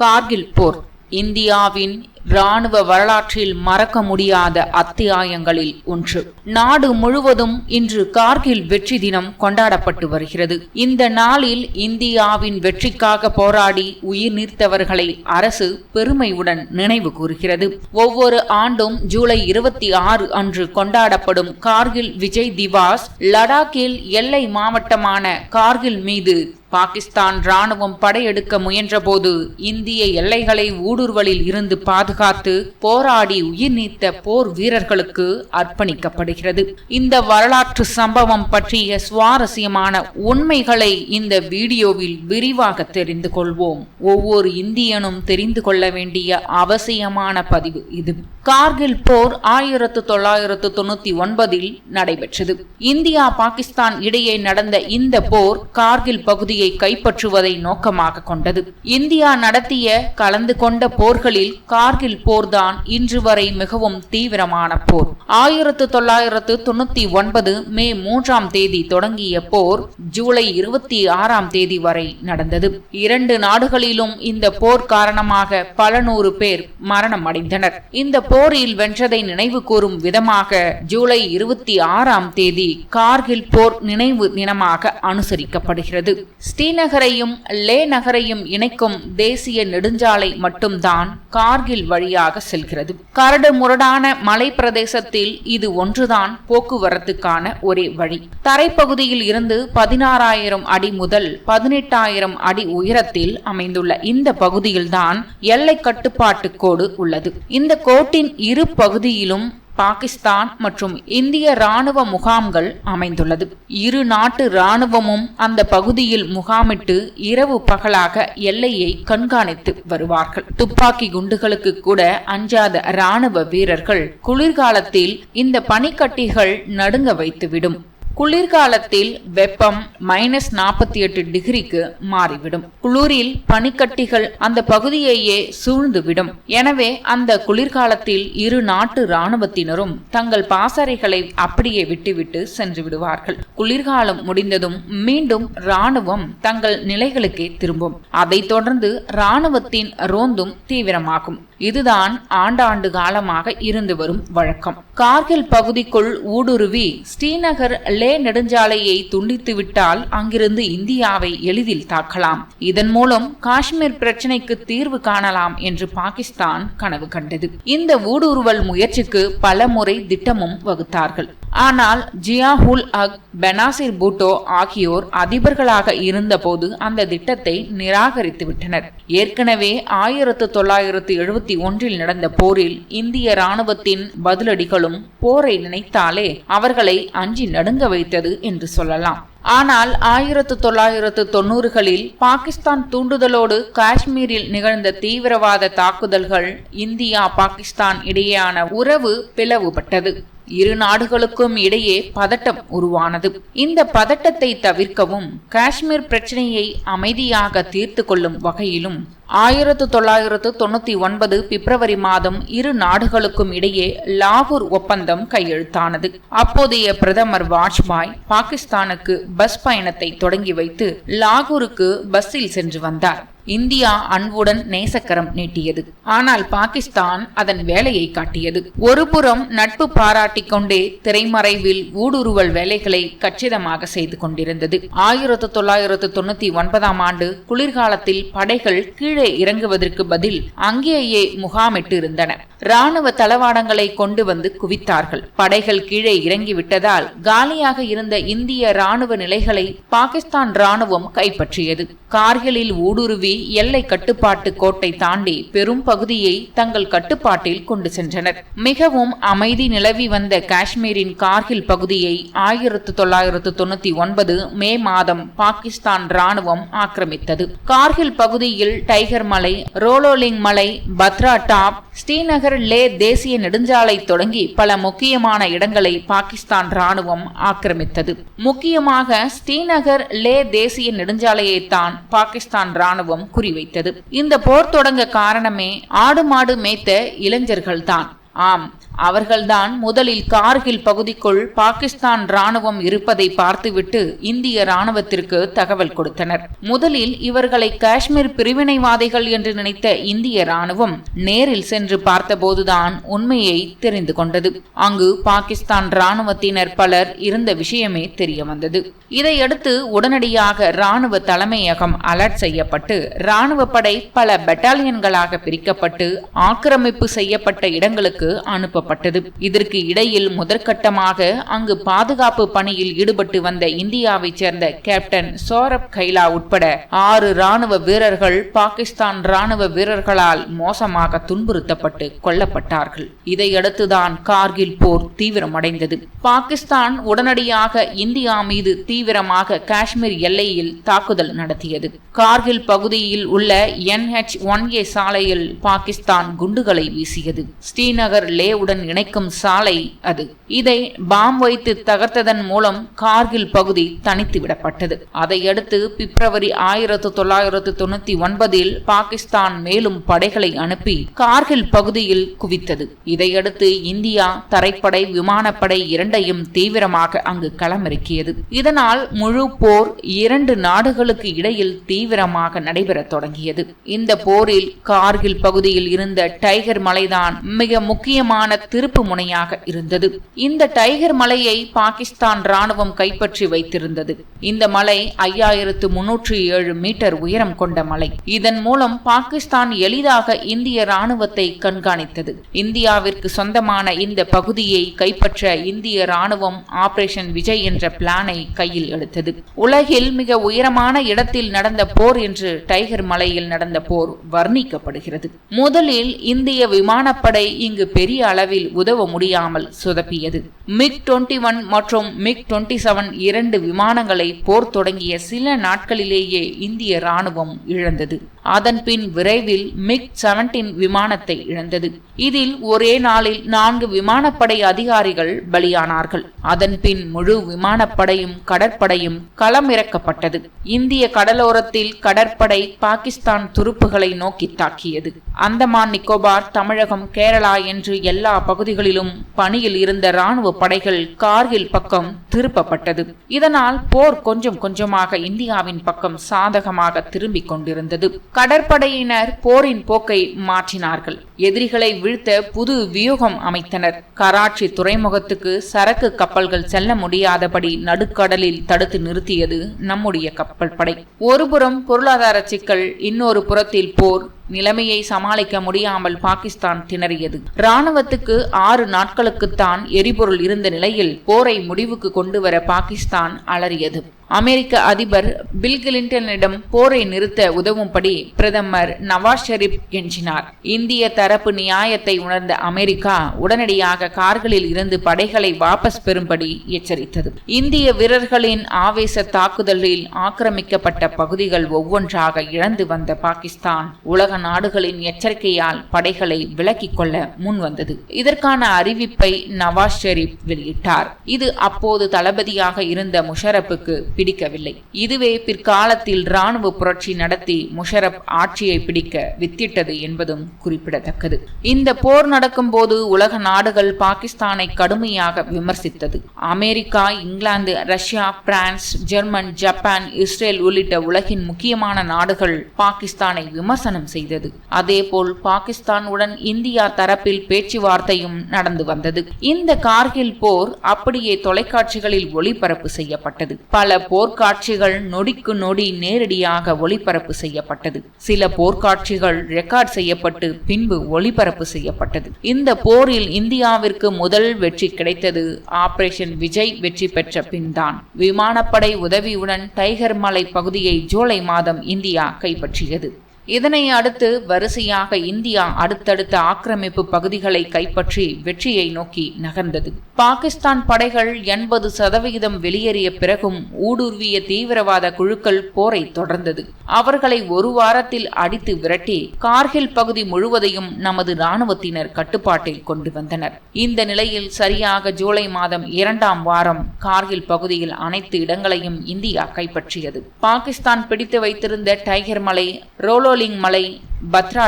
கார்கில் போர் இந்தியாவின் இராணுவ வரலாற்றில் மறக்க முடியாத அத்தியாயங்களில் ஒன்று. நாடு முழுவதும் இன்று கார்கில் வெற்றி தினம் கொண்டாடப்பட்டு வருகிறது. இந்த நாளில் இந்தியாவின் வெற்றிக்காக போராடி உயிர் நீர்த்தவர்களை அரசு பெருமையுடன் நினைவு கூறுகிறது. ஒவ்வொரு ஆண்டும் ஜூலை இருபத்தி ஆறு அன்று கொண்டாடப்படும் கார்கில் விஜய் திவாஸ் லடாக்கில் எல்லை மாவட்டமான கார்கில் மீது பாகிஸ்தான் ராணுவம் படையெடுக்க முயன்றபோது இந்திய எல்லைகளை ஊடுருவலில் இருந்து பாதுகாத்து போராடி உயிர் நீத்த போர் வீரர்களுக்கு அர்ப்பணிக்கப்படுகிறது. இந்த வரலாற்று சம்பவம் பற்றிய சுவாரஸ்யமான உண்மைகளை இந்த வீடியோவில் விரிவாக தெரிந்து கொள்வோம். ஒவ்வொரு இந்தியனும் தெரிந்து கொள்ள வேண்டிய அவசியமான பதிவு இது. கார்கில் போர் ஆயிரத்து தொள்ளாயிரத்து தொண்ணூத்தி ஒன்பதில் நடைபெற்றது. இந்தியா பாகிஸ்தான் இடையே நடந்த இந்த போர் கார்கில் பகுதியை கைப்பற்றுவதை நோக்கமாக கொண்டது. இந்தியா நடத்திய கலந்து கொண்ட போர்களில் கார்கில் கார்கில் போர்தான் இன்று வரை மிகவும் தீவிரமான போர். ஆயிரத்து தொள்ளாயிரத்து தொண்ணூத்தி ஒன்பது மே மூன்றாம் தேதி தொடங்கிய போர் ஜூலை இருபத்தி ஆறாம் தேதி வரை நடந்தது. இரண்டு நாடுகளிலும் இந்த போர் காரணமாக பல நூறு பேர் மரணம் அடைந்தனர். இந்த போரில் வென்றதை நினைவு கூறும் விதமாக ஜூலை இருபத்தி ஆறாம் தேதி கார்கில் போர் நினைவு தினமாக அனுசரிக்கப்படுகிறது. ஸ்ரீநகரையும் லே நகரையும் இணைக்கும் தேசிய நெடுஞ்சாலை மட்டும்தான் கார்கில் வழியாக செல்கிறது. கரடு முரடான மலை பிரதேசத்தில் இது ஒன்றுதான் போக்குவரத்துக்கான ஒரே வழி. தரைப்பகுதியில் இருந்து பதினாறாயிரம் அடி முதல் பதினெட்டாயிரம் அடி உயரத்தில் அமைந்துள்ள இந்த பகுதியில்தான் எல்லை கட்டுப்பாட்டு கோடு உள்ளது. இந்த கோட்டின் இரு பகுதியிலும் பாகிஸ்தான் மற்றும் இந்திய இராணுவ முகாம்கள் அமைந்துள்ளது. இரு நாட்டு இராணுவமும் அந்த பகுதியில் முகாமிட்டு இரவு பகலாக எல்லையை கண்காணித்து வருவார்கள். துப்பாக்கி குண்டுகளுக்கு கூட அஞ்சாத ராணுவ வீரர்கள் குளிர்காலத்தில் இந்த பனிக்கட்டிகள் நடுங்க வைத்துவிடும். குளிர்காலத்தில் வெப்பம் மைனஸ் நாற்பத்தி எட்டு டிகிரிக்கு மாறிவிடும். குளிரில் பனிக்கட்டிகள் அந்த பகுதியையே சூழ்ந்துவிடும். எனவே அந்த குளிர்காலத்தில் இரு நாட்டு இராணுவத்தினரும் தங்கள் பாசறைகளை அப்படியே விட்டுவிட்டு சென்று விடுவார்கள். குளிர்காலம் முடிந்ததும் மீண்டும் இராணுவம் தங்கள் நிலைகளுக்கே திரும்பும். அதைத் தொடர்ந்து இராணுவத்தின் ரோந்தும் தீவிரமாகும். இதுதான் ஆண்டாண்டு காலமாக இருந்து வரும் வழக்கம். கார்கில் பகுதிக்குள் ஊடுருவி ஸ்ரீநகர் லே நெடுஞ்சாலையை துண்டித்துவிட்டால் அங்கிருந்து இந்தியாவை எளிதில் தாக்கலாம். இதன் மூலம் காஷ்மீர் பிரச்சினைக்கு தீர்வு காணலாம் என்று பாகிஸ்தான் கனவு கண்டது. இந்த ஊடுருவல் முயற்சிக்கு பல முறை திட்டமும் வகுத்தார்கள். ஆனால் ஜியாஹுல் அக் பெனாசிர் பூட்டோ ஆகியோர் அதிபர்களாக இருந்தபோது அந்த திட்டத்தை நிராகரித்து விட்டனர். ஏற்கனவே ஆயிரத்து தொள்ளாயிரத்து எழுபத்தி ஒன்றில் நடந்த போரில் இந்திய ராணுவத்தின் பதிலடிகளும் போரை நினைத்தாலே அவர்களை அஞ்சி நடுங்க வைத்தது என்று சொல்லலாம். ஆனால் ஆயிரத்து தொள்ளாயிரத்து தொன்னூறுகளில் பாகிஸ்தான் தூண்டுதலோடு காஷ்மீரில் நிகழ்ந்த தீவிரவாத தாக்குதல்கள் இந்தியா பாகிஸ்தான் இடையேயான உறவு பிளவுபட்டது. இரு நாடுகளுக்கும் இடையே பதட்டம் உருவானது. இந்த பதட்டத்தை தவிர்க்கவும் காஷ்மீர் பிரச்சனையை அமைதியாக தீர்த்து கொள்ளும் வகையிலும் ஆயிரத்து தொள்ளாயிரத்து தொண்ணூத்தி ஒன்பது பிப்ரவரி மாதம் இரு நாடுகளுக்கும் இடையே லாகூர் ஒப்பந்தம் கையெழுத்தானது. அப்போதைய பிரதமர் வாஜ்பாய் பாகிஸ்தானுக்கு பஸ் பயணத்தை தொடங்கி வைத்து லாகூருக்கு பஸ்ஸில் சென்று வந்தார். இந்தியா அன்புடன் நேசக்கரம் நீட்டியது. ஆனால் பாகிஸ்தான் அதன் வேலையை காட்டியது. ஒருபுறம் நட்பு பாராட்டிக் கொண்டே திரைமறைவில் ஊடுருவல் வேலைகளை கச்சிதமாக செய்து கொண்டிருந்தது. ஆயிரத்து தொள்ளாயிரத்து தொண்ணூத்தி ஒன்பதாம் ஆண்டு குளிர்காலத்தில் படைகள் கீழே இறங்குவதற்கு பதில் அங்கேயே முகாமிட்டு இருந்தன ராணுவ தளவாடங்களை கொண்டு வந்து குவித்தார்கள். படைகள் கீழே இறங்கி விட்டதால் காலியாக இருந்த இந்திய ராணுவ நிலைகளை பாகிஸ்தான் ராணுவம் கைப்பற்றியது. கார்கிலில் ஊடுருவி எல்லை கட்டுப்பாட்டு கோட்டை தாண்டி பெரும் பகுதியை தங்கள் கட்டுப்பாட்டில் கொண்டு சென்றனர். மிகவும் அமைதி நிலவி வந்த காஷ்மீரின் கார்கில் பகுதியை ஆயிரத்து தொள்ளாயிரத்து தொண்ணூத்தி ஒன்பது மே மாதம் பாகிஸ்தான் ராணுவம் ஆக்கிரமித்தது. கார்கில் பகுதியில் டைகர் மலை ரோலோலிங் மலை பத்ரா டாப் ஸ்ரீநகர் லே தேசிய நெடுஞ்சாலை தொடங்கி பல முக்கியமான இடங்களை பாகிஸ்தான் ராணுவம் ஆக்கிரமித்தது. முக்கியமாக ஸ்ரீநகர் லே தேசிய நெடுஞ்சாலையை தான் பாகிஸ்தான் ராணுவம் குறிவைத்தது. இந்த போர் தொடங்க காரணமே ஆடு மாடு மேய்த்த இளைஞர்கள் தான் ஆம் அவர்கள்தான் முதலில் கார்கில் பகுதிக்குள் பாகிஸ்தான் ராணுவம் இருப்பதை பார்த்துவிட்டு இந்திய ராணுவத்திற்கு தகவல் கொடுத்தனர். முதலில் இவர்களை காஷ்மீர் பிரிவினைவாதிகள் என்று நினைத்த இந்திய ராணுவம் நேரில் சென்று பார்த்தபோதுதான் உண்மையை தெரிந்து கொண்டது. அங்கு பாகிஸ்தான் ராணுவத்தினர் பலர் இருந்த விஷயமே தெரிய வந்தது. இதையடுத்து உடனடியாக ராணுவ தலைமையகம் அலர்ட் செய்யப்பட்டு ராணுவ படை பல பெட்டாலியன்களாக பிரிக்கப்பட்டு ஆக்கிரமிப்பு செய்யப்பட்ட இடங்களுக்கு அனுப்பப்பட்டது. இதற்கு இடையில் முதற்கட்டமாக அங்கு பாதுகாப்பு பணியில் ஈடுபட்டு வந்த இந்தியாவைச் சேர்ந்த கேப்டன் சோரப் கைலா உட்பட ஆறு ராணுவ வீரர்கள் பாகிஸ்தான் ராணுவ வீரர்களால் மோசமாக துன்புறுத்தப்பட்டு கொல்லப்பட்டார்கள். இதையடுத்துதான் கார்கில் போர் தீவிரமடைந்தது. பாகிஸ்தான் உடனடியாக இந்தியா மீது தீவிரமாக காஷ்மீர் எல்லையில் தாக்குதல் நடத்தியது. கார்கில் பகுதியில் உள்ள என்ஹெச் ஒன் ஏ சாலையில் பாகிஸ்தான் குண்டுகளை வீசியது. ஸ்ரீநகர் லேவுடன் இணைக்கும் சாலை அது. இதை பாம் வைத்து தகர்த்ததன் மூலம் கார்கில் பகுதி தனித்து விடப்பட்டது. அதையடுத்து பிப்ரவரி ஆயிரத்து தொள்ளாயிரத்து தொண்ணூத்தி ஒன்பதில் பாகிஸ்தான் மேலும் படைகளை அனுப்பி கார்கில் பகுதியில் குவித்தது. இதையடுத்து இந்தியா தரைப்படை விமானப்படை இரண்டையும் தீவிரமாக அங்கு களமிறக்கியது. இதனால் முழு போர் இரண்டு நாடுகளுக்கு இடையில் தீவிரமாக நடைபெறத் தொடங்கியது. இந்த போரில் கார்கில் பகுதியில் இருந்த டைகர் மலைதான் மிக முக்கிய முக்கியமான திருப்பு முனையாக இருந்தது. இந்த டைகர் மலையை பாகிஸ்தான் ராணுவம் கைப்பற்றி வைத்திருந்தது. இந்த மலை ஐயாயிரத்து முன்னூற்றி ஏழு மீட்டர் உயரம் கொண்ட மலை. இதன் மூலம் பாகிஸ்தான் எளிதாக இந்திய ராணுவத்தை கண்காணித்தது. இந்தியாவிற்கு சொந்தமான இந்த பகுதியை கைப்பற்ற இந்திய ராணுவம் ஆபரேஷன் விஜய் என்ற பிளானை கையில் எடுத்தது. உலகில் மிக உயரமான இடத்தில் நடந்த போர் என்று டைகர் மலையில் நடந்த போர் வர்ணிக்கப்படுகிறது. முதலில் இந்திய விமானப்படை இங்கு பெரிய அளவில் உதவ முடியாமல் சுதப்பியது. மிக் டுவெண்டி ஒன் மற்றும் மிக் டுவெண்டி செவன் இரண்டு விமானங்களை போர் தொடங்கிய சில நாட்களிலேயே இந்திய ராணுவம் இழந்தது. அதன்பின் விரைவில் மிக் செவன்டீன் விமானத்தை இழந்தது. இதில் ஒரே நாளில் நான்கு விமானப்படை அதிகாரிகள் பலியானார்கள். அதன்பின் முழு விமானப்படையும் கடற்படையும் களமிறக்கப்பட்டது. இந்திய கடலோரத்தில் கடற்படை பாகிஸ்தான் துருப்புகளை நோக்கி தாக்கியது. அந்தமான் நிக்கோபார் தமிழகம் கேரளா என்று எல்லா பகுதிகளிலும் பணியில் இருந்த ராணுவ படைகள் கார்கில் பக்கம் திருப்பப்பட்டது. இதனால் போர் கொஞ்சம் கொஞ்சமாக இந்தியாவின் பக்கம் சாதகமாக திரும்பிக் கொண்டிருந்தது. கடற்படையினர் போரின் போக்கை மாற்றினார்கள். எதிரிகளை வீழ்த்த புது வியூகம் அமைத்தனர். கராச்சி துறைமுகத்துக்கு சரக்கு கப்பல்கள் செல்ல முடியாதபடி நடுக்கடலில் தடுத்து நிறுத்தியது நம்முடைய கப்பல் படை. ஒருபுறம் பொருளாதார சிக்கல் இன்னொரு புறத்தில் போர் நிலைமையை சமாளிக்க முடியாமல் பாகிஸ்தான் திணறியது. ராணுவத்துக்கு ஆறு நாட்களுக்குத்தான் எரிபொருள் இருந்த நிலையில் போரை முடிவுக்கு கொண்டுவர பாகிஸ்தான் அலறியது. அமெரிக்க அதிபர் பில் கிளின்டனிடம் போரை நிறுத்த உதவும்படி பிரதமர் நவாஸ் ஷெரீப் கெஞ்சினார் இந்திய தரப்பு நியாயத்தை உணர்ந்த அமெரிக்கா உடனடியாக கார்களில் இருந்து படைகளை வாபஸ் பெறும்படி எச்சரித்தது. இந்திய வீரர்களின் ஆவேச தாக்குதலில் ஆக்கிரமிக்கப்பட்ட பகுதிகள் ஒவ்வொன்றாக இழந்து வந்த பாகிஸ்தான் உலக நாடுகளின் எச்சரிக்கையால் படைகளை விலக்கிக் கொள்ள முன்வந்தது இதற்கான அறிவிப்பை நவாஸ் ஷெரீப் வெளியிட்டார். இது அப்போது தளபதியாக இருந்த முஷரப்புக்கு பிடிக்கவில்லை. இதுவே பிற்காலத்தில் ராணுவ புரட்சி நடத்தி முஷரப் ஆட்சியை பிடிக்க வித்திட்டது என்பதும் குறிப்பிடத்தக்கது. இந்த போர் நடக்கும் போது உலக நாடுகள் பாகிஸ்தானை கடுமையாக விமர்சித்தது. America England Russia France German Japan Israel உள்ளிட்ட உலகின் முக்கியமான நாடுகள் பாகிஸ்தானை விமர்சனம் செய்தது. அதேபோல் பாகிஸ்தானுடன் இந்தியா தரப்பில் பேச்சுவார்த்தையும் நடந்து வந்தது. இந்த கார்கில் போர் அப்படியே தொலைக்காட்சிகளில் ஒளிபரப்பு செய்யப்பட்டது. பல போர்க்காட்சிகள் நொடிக்கு நொடி நேரடியாக ஒளிபரப்பு செய்யப்பட்டது. சில போர்க்காட்சிகள் ரெக்கார்ட் செய்யப்பட்டு பின்பு ஒளிபரப்பு செய்யப்பட்டது. இந்த போரில் இந்தியாவிற்கு முதல் வெற்றி கிடைத்தது ஆபரேஷன் விஜய் வெற்றி பெற்ற பின்தான். விமானப்படை உதவியுடன் டைகர் மலை பகுதியை ஜூலை மாதம் இந்தியா கைப்பற்றியது. இதனை அடுத்து வரிசையாக இந்தியா அடுத்தடுத்த ஆக்கிரமிப்பு பகுதிகளை கைப்பற்றி வெற்றியை நோக்கி நகர்ந்தது. பாகிஸ்தான் படைகள் எண்பது சதவிகிதம் வெளியேறிய பிறகும் ஊடுருவிய தீவிரவாத குழுக்கள் போரை தொடர்ந்தது. அவர்களை ஒரு வாரத்தில் அடித்து விரட்டி கார்கில் பகுதி முழுவதையும் நமது இராணுவத்தினர் கட்டுப்பாட்டில் கொண்டு வந்தனர். இந்த நிலையில் சரியாக ஜூலை மாதம் இரண்டாம் வாரம் கார்கில் பகுதியில் அனைத்து இடங்களையும் இந்தியா கைப்பற்றியது. பாகிஸ்தான் பிடித்து வைத்திருந்த டைகர் மலை ரோலோ ரோலிங் மலை. பத்ரா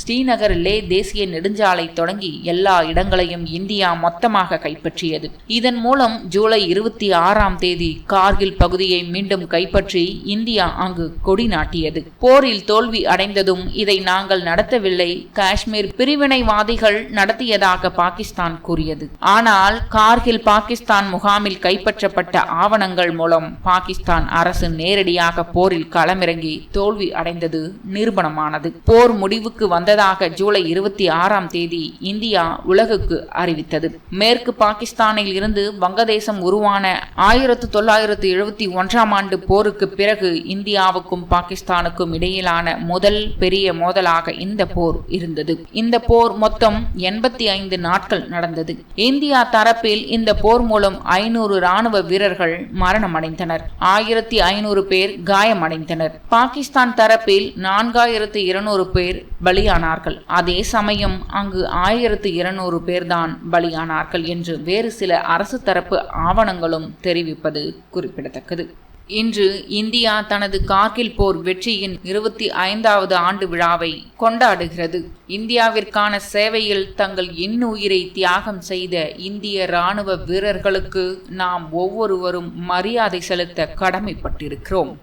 ஸ்ரீநகர் லே தேசிய நெடுஞ்சாலை தொடங்கி எல்லா இடங்களையும் இந்தியா மொத்தமாக கைப்பற்றியது. இதன் மூலம் ஜூலை இருபத்தி ஆறாம் தேதி கார்கில் பகுதியை மீண்டும் கைப்பற்றி இந்தியா அங்கு கொடி நாட்டியது. போரில் தோல்வி அடைந்ததும் இதை நாங்கள் நடத்தவில்லை காஷ்மீர் பிரிவினைவாதிகள் நடத்தியதாக பாகிஸ்தான் கூறியது. ஆனால் கார்கில் பாகிஸ்தான் முகாமில் கைப்பற்றப்பட்ட ஆவணங்கள் மூலம் பாகிஸ்தான் அரசு நேரடியாக போரில் களமிறங்கி தோல்வி அடைந்தது நிரூபணமானது. போர் முடிவுக்கு வந்ததாக ஜூலை இருபத்தி ஆறாம் தேதி இந்தியா உலகுக்கு அறிவித்தது. மேற்கு பாகிஸ்தானில் இருந்து வங்கதேசம் உருவான ஆயிரத்து தொள்ளாயிரத்து எழுபத்தி ஒன்றாம் ஆண்டு போருக்கு பிறகு இந்தியாவுக்கும் பாகிஸ்தானுக்கும் இடையிலான முதல் பெரிய மோதலாக இந்த போர் இருந்தது. இந்த போர் மொத்தம் எண்பத்தி ஐந்து நாட்கள் நடந்தது. இந்தியா தரப்பில் இந்த போர் மூலம் ஐநூறு ராணுவ வீரர்கள் மரணமடைந்தனர். ஆயிரத்தி ஐநூறு பேர் காயமடைந்தனர். பாகிஸ்தான் தரப்பில் நான்காயிரத்து இருநூறு பேர் பலியானார்கள். அதே சமயம் அங்கு ஆயிரத்து இருநூறு பேர்தான் பலியானார்கள் என்று வேறு சில அரசு தரப்பு ஆவணங்களும் தெரிவிப்பது குறிப்பிடத்தக்கது. இன்று இந்தியா தனது கார்கில் போர் வெற்றியின் இருபத்தி ஐந்தாவது ஆண்டு விழாவை கொண்டாடுகிறது. இந்தியாவிற்கான சேவையில் தங்கள் இன்னுயிரை தியாகம் செய்த இந்திய ராணுவ வீரர்களுக்கு நாம் ஒவ்வொருவரும் மரியாதை செலுத்த கடமைப்பட்டிருக்கிறோம்.